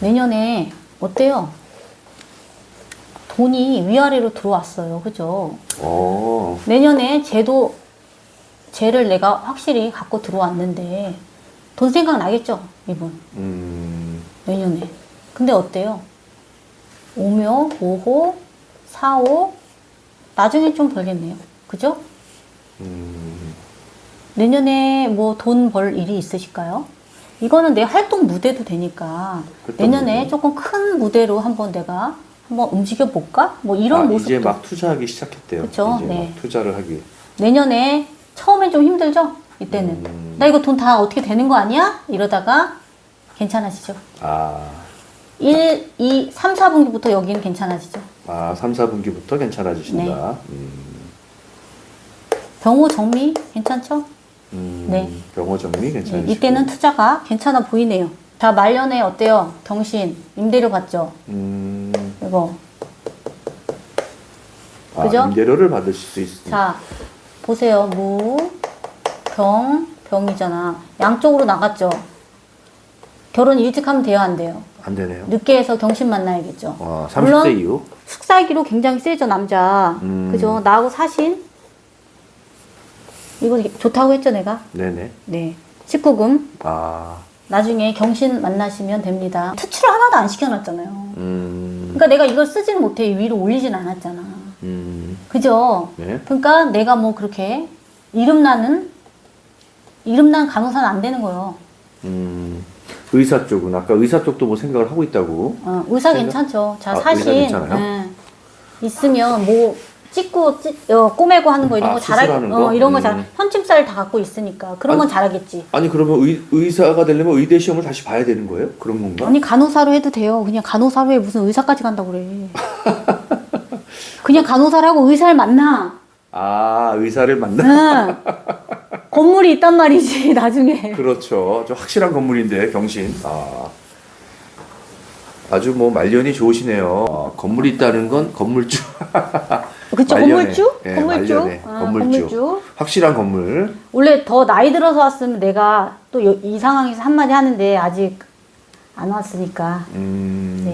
내년에 어때요? 돈이 위아래로 들어왔어요. 그죠? 어, 내년에 쟤도 쟤를 내가 확실히 갖고 들어왔는데 돈 생각 나겠죠? 이분. 음, 내년에. 근데 어때요? 5묘, 5호, 4호, 나중에 좀 벌겠네요. 그죠? 음, 내년에 뭐 돈 벌 일이 있으실까요? 이거는 내 활동 무대도 되니까 내년에 무대. 조금 큰 무대로 한번 내가 한번 움직여 볼까? 뭐 이런 아, 모습도 이제 막 투자하기 시작했대요. 이제 네. 막 투자를 하기. 내년에 처음엔 좀 힘들죠? 이때는 음. 나 이거 돈 다 어떻게 되는 거 아니야? 이러다가 괜찮아지죠. 아, 1, 2, 3, 4분기부터 여기는 괜찮아지죠. 아, 3, 4분기부터 괜찮아지신다. 네. 음, 병호 정리 괜찮죠? 음, 네. 병호 정리 네, 괜찮으시고. 이때는 투자가 괜찮아 보이네요. 자 말년에 어때요? 경신 임대료 받죠? 음, 이거 아, 그죠? 임대료를 받으실 수 있습니다. 자 보세요 무, 병, 병이잖아. 양쪽으로 나갔죠. 결혼 일찍 하면 돼요 안 돼요? 안 되네요. 늦게 해서 경신 만나야겠죠. 어, 30세 물론 이후. 숙사기로 굉장히 세죠 남자. 음. 그죠? 나하고 사신 이거 좋다고 했죠 내가. 네네. 네. 19금 아, 나중에 경신 만나시면 됩니다. 투출을 하나도 안 시켜놨잖아요. 음, 그러니까 내가 이걸 쓰지는 못해 위로 올리진 않았잖아. 음, 그죠? 네. 그러니까 내가 뭐 그렇게 이름나는 이름난 간호사는 안 되는 거예요. 음, 의사 쪽은 아까 의사 쪽도 뭐 생각을 하고 있다고. 어, 의사 생각? 괜찮죠. 자 아, 사실 의사 괜찮아요? 예, 있으면 뭐 찍고 찍, 어, 꼬매고 하는 거 이런 아, 거 잘하 수술하는 어, 거? 이런 거 음. 잘 현침살 다 갖고 있으니까 그런 건 잘하겠지. 아니 그러면 의, 의사가 되려면 의대 시험을 다시 봐야 되는 거예요? 그런 건가? 아니 간호사로 해도 돼요. 그냥 간호사로 해 무슨 의사까지 간다고 그래. 그냥 간호사라고 의사를 만나. 아 의사를 만나. 응. 건물이 있단 말이지 나중에. 그렇죠. 좀 확실한 건물인데 경신. 아 아주 뭐 말년이 좋으시네요. 아, 건물이 있다는 건 건물주. 그쵸 말년에. 건물주? 예, 건물주? 말년에. 아, 건물주. 확실한 건물. 원래 더 나이 들어서 왔으면 내가 또 이 상황에서 한마디 하는데 아직 안 왔으니까 음, 네.